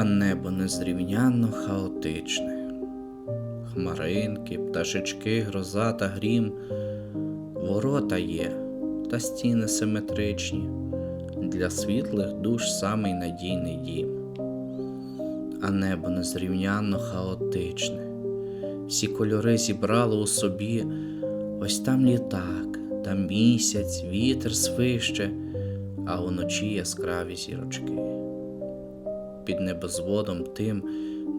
а небо незрівнянно хаотичне. Хмаринки, пташечки, гроза та грім, ворота є, та стіни симетричні, для світлих душ самий надійний дім. А небо незрівнянно хаотичне. Всі кольори зібрало у собі, ось там літак, там місяць, вітер свище, а уночі яскраві зірочки. Під небозводом тим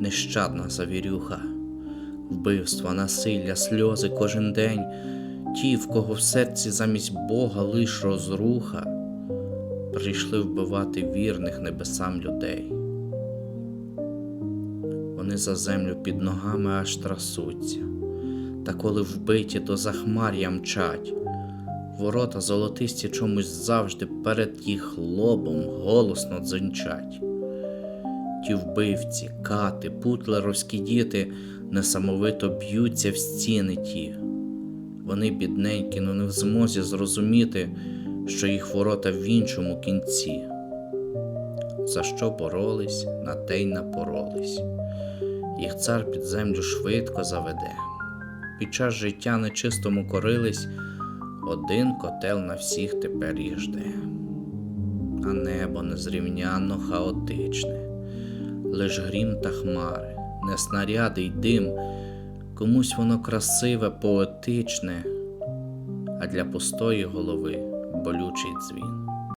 нещадна завірюха, вбивства, насилля, сльози кожен день, ті, в кого в серці замість Бога лиш розруха, прийшли вбивати вірних небесам людей. Вони за землю під ногами аж трасуться, та коли вбиті, то захмар'я мчать. Ворота золотисті чомусь завжди перед їх лобом голосно дзенчать. Ті вбивці, кати, путлеровські діти несамовито б'ються в стіни ті. Вони, бідненькі, ну не в змозі зрозуміти, що їх ворота в іншому кінці. За що боролись, на те й напоролись. Їх цар під землю швидко заведе. Під час життя нечистому корились, один котел на всіх тепер їх жде. А небо незрівнянно хаотичне, лиш грім та хмари, не снаряди й дим, комусь воно красиве, поетичне, а для пустої голови болючий дзвін.